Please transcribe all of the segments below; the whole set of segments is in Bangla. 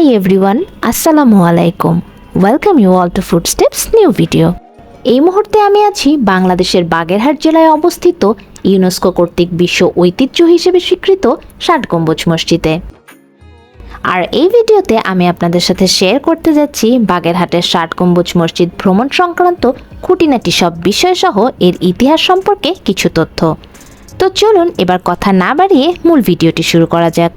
হাই এভরিওয়ান আসসালামু আলাইকুম welcome you all to food steps new video এই মুহূর্তে আমি আছি বাংলাদেশের বাগেরহাট জেলায় অবস্থিত ইউনেস্কো কর্তৃক বিশ্ব ঐতিহ্য হিসেবে স্বীকৃত ষাট গম্বুজ মসজিদে। আর এই ভিডিওতে আমি আপনাদের সাথে শেয়ার করতে যাচ্ছি বাগেরহাটের ষাট গম্বুজ মসজিদ ভ্রমণ সংক্রান্ত খুঁটিনাটি সব বিষয়সহ এর ইতিহাস সম্পর্কে কিছু তথ্য। তো চলুন এবার কথা না বাড়িয়ে মূল ভিডিওটি শুরু করা যাক।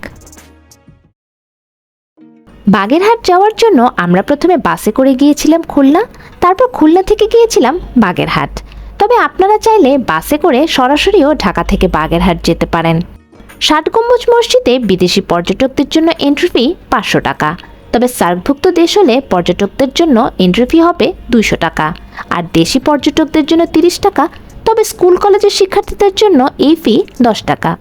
বাগেরহাট যাওয়ার জন্য আমরা প্রথমে বাসে করে গিয়েছিলাম খুলনা, তারপর খুলনা থেকে গিয়েছিলাম বাগেরহাট। তবে আপনারা চাইলে বাসে করে সরাসরিও ঢাকা থেকে বাগেরহাট যেতে পারেন। ষাট গম্বুজ মসজিদে বিদেশি পর্যটকদের জন্য এন্ট্রি ফি পাঁচশো টাকা। তবে সার্কভুক্ত দেশ হলে পর্যটকদের জন্য এন্ট্রি ফি হবে দুইশো টাকা। আর দেশি পর্যটকদের জন্য তিরিশ টাকা, তবে স্কুল, কলেজের শিক্ষার্থীদের জন্য এই ফি দশ টাকা।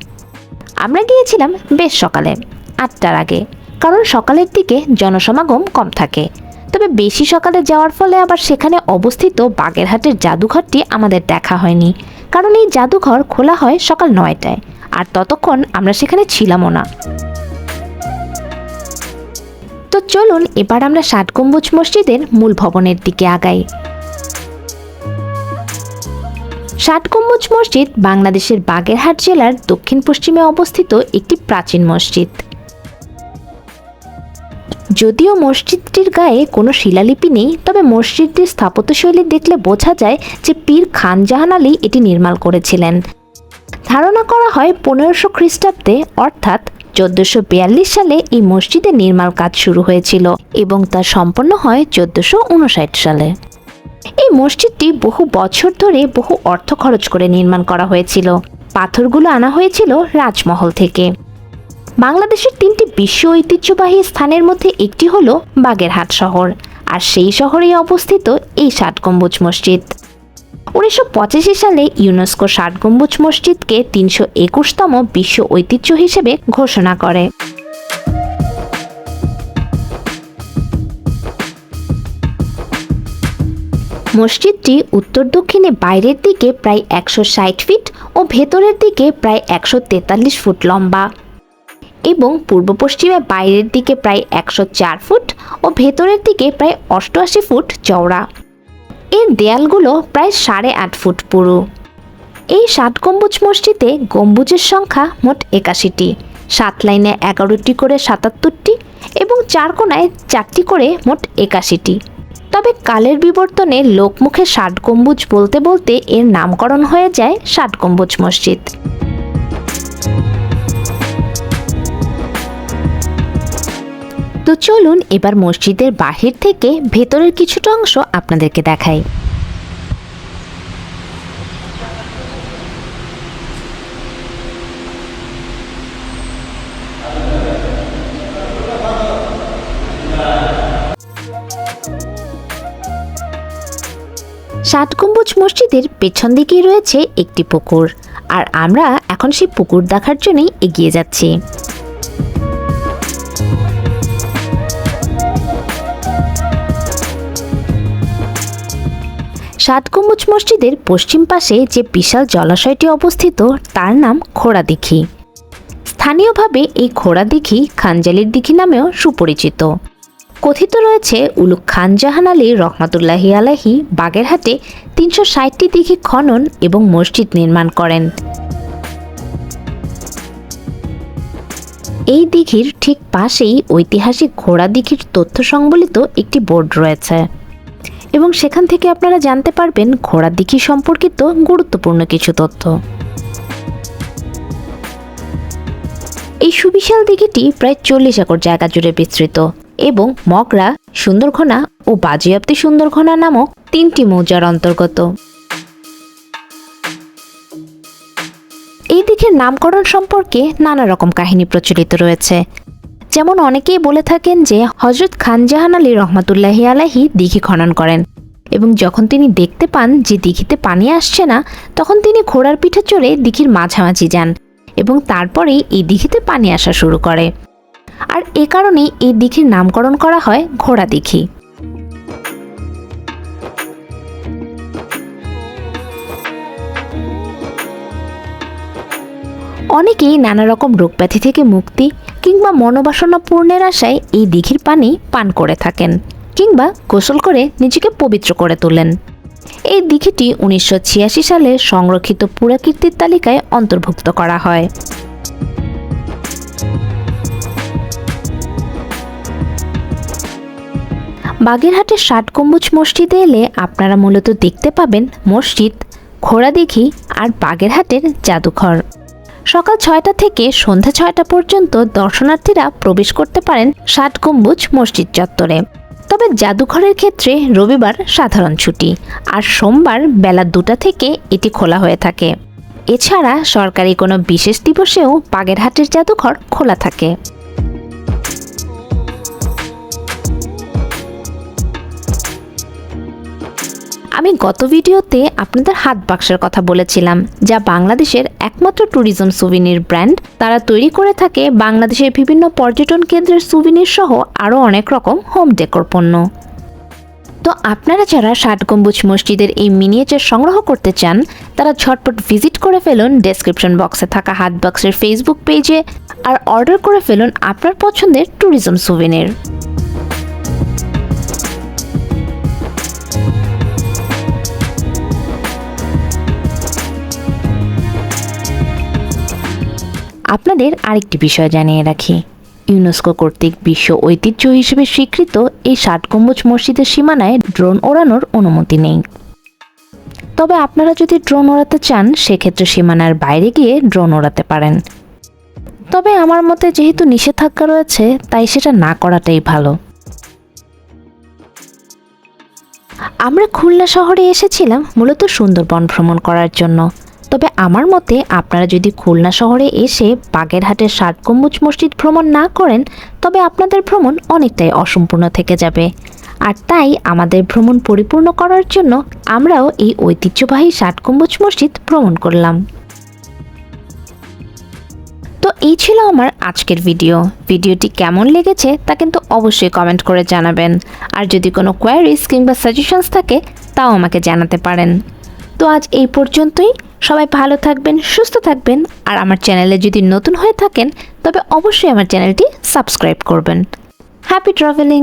আমরা গিয়েছিলাম বেশ সকালে, আটটার আগে। কারণ সকালের দিকে জনসমাগম কম থাকে। তবে বেশি সকালে যাওয়ার ফলে আবার সেখানে অবস্থিত বাগেরহাটের জাদুঘরটি আমাদের দেখা হয়নি। কারণ এই জাদুঘর খোলা হয় সকাল নয়টায়, আর ততক্ষণ আমরা সেখানে ছিলামও না। তো চলুন এবার আমরা ষাট গম্বুজ মসজিদের মূল ভবনের দিকে আগাই। ষাট মসজিদ বাংলাদেশের বাগেরহাট জেলার দক্ষিণ পশ্চিমে অবস্থিত একটি প্রাচীন মসজিদ। যদিও মসজিদটির গায়ে কোনো শিলালিপি নেই, তবে মসজিদটির স্থাপত্যশৈলী দেখলে বোঝা যায় যে পীর খান জাহান আলী এটি নির্মাণ করেছিলেন। ধারণা করা হয় পনেরোশো খ্রিস্টাব্দে, অর্থাৎ চোদ্দোশো সালে এই মসজিদের নির্মাণ কাজ শুরু হয়েছিল এবং তা সম্পন্ন হয় চোদ্দোশো সালে। এই মসজিদটি বহু বছর ধরে বহু অর্থ খরচ করে নির্মাণ করা হয়েছিল। পাথরগুলো আনা হয়েছিল রাজমহল থেকে। বাংলাদেশের তিনটি বিশ্ব ঐতিহ্যবাহী স্থানের মধ্যে একটি হল বাগেরহাট শহর, আর সেই শহরেই অবস্থিত এই ষাট গম্বুজ মসজিদ। উনিশশো পঁচাশি সালে ইউনেস্কো ষাট গম্বুজ মসজিদকে তিনশো একুশতম বিশ্ব ঐতিহ্য হিসেবে ঘোষণা করে। মসজিদটি উত্তর দক্ষিণে বাইরের দিকে প্রায় একশো ষাট ফিট ও ভেতরের দিকে প্রায় একশো তেতাল্লিশ ফুট লম্বা। এবং পূর্ব পশ্চিমে বাইরের দিকে প্রায় একশো চার ফুট ও ভেতরের দিকে প্রায় অষ্টআশি ফুট চওড়া। এর দেয়ালগুলো প্রায় সাড়ে আট ফুট পুরু। এই ষাট গম্বুজ মসজিদে গম্বুজের সংখ্যা মোট একাশিটি। সাত লাইনে এগারোটি করে সাতাত্তরটি এবং চার কোনায় চারটি করে মোট একাশিটি। তবে কালের বিবর্তনে লোকমুখে ষাট গম্বুজ বলতে বলতে এর নামকরণ হয়ে যায় ষাট গম্বুজ মসজিদ। তো চলুন এবার মসজিদের বাহির থেকে ভেতরের কিছুটা অংশ আপনাদেরকে দেখাই। ষাট গম্বুজ মসজিদের পেছন দিকেই রয়েছে একটি পুকুর, আর আমরা এখন সেই পুকুর দেখার জন্যই এগিয়ে যাচ্ছি। গম্বুজ মসজিদের পশ্চিম পাশে যে বিশাল জলাশয়টি অবস্থিত, তার নাম খোড়াদিঘি। স্থানীয়ভাবে এই খোড়াদিঘি খানজালির দিঘি নামেও সুপরিচিত। কথিত রয়েছে উলুক খান জাহান আলী রহমাতুল্লাহি আলাহি বাগেরহাটে তিনশো ষাটটি দিঘি খনন এবং মসজিদ নির্মাণ করেন। এই দিঘির ঠিক পাশেই ঐতিহাসিক ঘোড়া দিঘির তথ্য সংবলিত একটি বোর্ড রয়েছে। এবং সেখান থেকে আপনারা জানতে পারবেন ঘোড়ার দিঘি সম্পর্কিত গুরুত্বপূর্ণ কিছু তথ্য। এই সুবিশাল দিঘিটি প্রায় চল্লিশ একর জায়গা জুড়ে বিস্তৃত এবং মগরা, সুন্দরঘনা ও বাজেয়াপ্তি সুন্দরঘনা নামক তিনটি মৌজার অন্তর্গত। এই দিঘির নামকরণ সম্পর্কে নানা রকম কাহিনী প্রচলিত রয়েছে। যেমন অনেকেই বলে থাকেন যে হজরত খান জাহান আলী রহমাতুল্লাহ আলাহি দিঘি খনন করেন এবং যখন তিনি দেখতে পান যে দিঘিতে পানি আসছে না, তখন তিনি ঘোড়ার পিঠে চড়ে দিঘির মাঝামাঝি যান এবং তারপরেই এই দিঘিতে পানি আসা শুরু করে। আর এ কারণেই এই দিঘির নামকরণ করা হয় ঘোড়া দিঘি। অনেকেই নানা রকম রোগ ব্যাধি থেকে মুক্তি কিংবা মনোবাসনা পূর্ণের আশায় এই দিঘির পানি পান করে থাকেন কিংবা গোসল করে নিজেকে পবিত্র করে তোলেন। এই দিঘিটি উনিশশো ছিয়াশি সালে সংরক্ষিত পুরাকীর্তির তালিকায় অন্তর্ভুক্ত করা হয়। বাগেরহাটের ষাট গম্বুজ মসজিদে এলে আপনারা মূলত দেখতে পাবেন মসজিদ ঘোড়াদিঘি আর বাগেরহাটের জাদুঘর। সকাল ছয়টা থেকে সন্ধ্যা ছয়টা পর্যন্ত দর্শনার্থীরা প্রবেশ করতে পারেন ষাট গম্বুজ মসজিদ চত্বরে। তবে জাদুঘরের ক্ষেত্রে রবিবার সাধারণ ছুটি, আর সোমবার বেলা দুটা থেকে এটি খোলা হয়ে থাকে। এছাড়া সরকারি কোনো বিশেষ দিবসেও বাগেরহাটের জাদুঘর খোলা থাকে। আমি গত ভিডিওতে আপনাদের হাত বাক্সের কথা বলেছিলাম, যা বাংলাদেশের একমাত্র ট্যুরিজম সুভিনির ব্র্যান্ড তারা তৈরি করে থাকে বাংলাদেশের বিভিন্ন পর্যটন কেন্দ্রের সুভিনির সহ আরও অনেক রকম হোম ডেকোর পণ্য। তো আপনারা যারা ষাট গম্বুজ মসজিদের এই মিনিয়েচার সংগ্রহ করতে চান, তারা ঝটপট ভিজিট করে ফেলুন ডেসক্রিপশন বক্সে থাকা হাত বক্সের ফেসবুক পেজে আর অর্ডার করে ফেলুন আপনার পছন্দের ট্যুরিজম সুভিনির আপনাদের আরেকটি বিষয় জানিয়ে রাখি। ইউনেস্কো কর্তৃক বিশ্ব ঐতিহ্য হিসেবে স্বীকৃত এই ষাট গম্বুজ মসজিদের সীমানায় ড্রোন ওড়ানোর অনুমতি নেই। তবে আপনারা যদি ড্রোন ওড়াতে চান, সেক্ষেত্রে সীমানার বাইরে গিয়ে ড্রোন ওড়াতে পারেন। তবে আমার মতে যেহেতু নিষেধাজ্ঞা রয়েছে, তাই সেটা না করাটাই ভালো। আমরা খুলনা শহরে এসেছিলাম মূলত সুন্দরবন ভ্রমণ করার জন্য। তবে আমার মতে আপনারা যদি খুলনা শহরে এসে বাগেরহাটের ষাট গম্বুজ মসজিদ ভ্রমণ না করেন, তবে আপনাদের ভ্রমণ অনেকটাই অসম্পূর্ণ থেকে যাবে। আর তাই আমাদের ভ্রমণ পরিপূর্ণ করার জন্য আমরাও এই ঐতিহ্যবাহী ষাট গম্বুজ মসজিদ ভ্রমণ করলাম। তো এই ছিল আমার আজকের ভিডিও। ভিডিওটি কেমন লেগেছে তা কিন্তু অবশ্যই কমেন্ট করে জানাবেন। আর যদি কোনো কোয়ারিজ কিংবা সাজেশনস থাকে, তাও আমাকে জানাতে পারেন। তো আজ এই পর্যন্তই। সবাই ভালো থাকবেন, সুস্থ থাকবেন। আর আমার চ্যানেলে যদি নতুন হয়ে থাকেন, তবে অবশ্যই আমার চ্যানেলটি সাবস্ক্রাইব করবেন। Happy travelling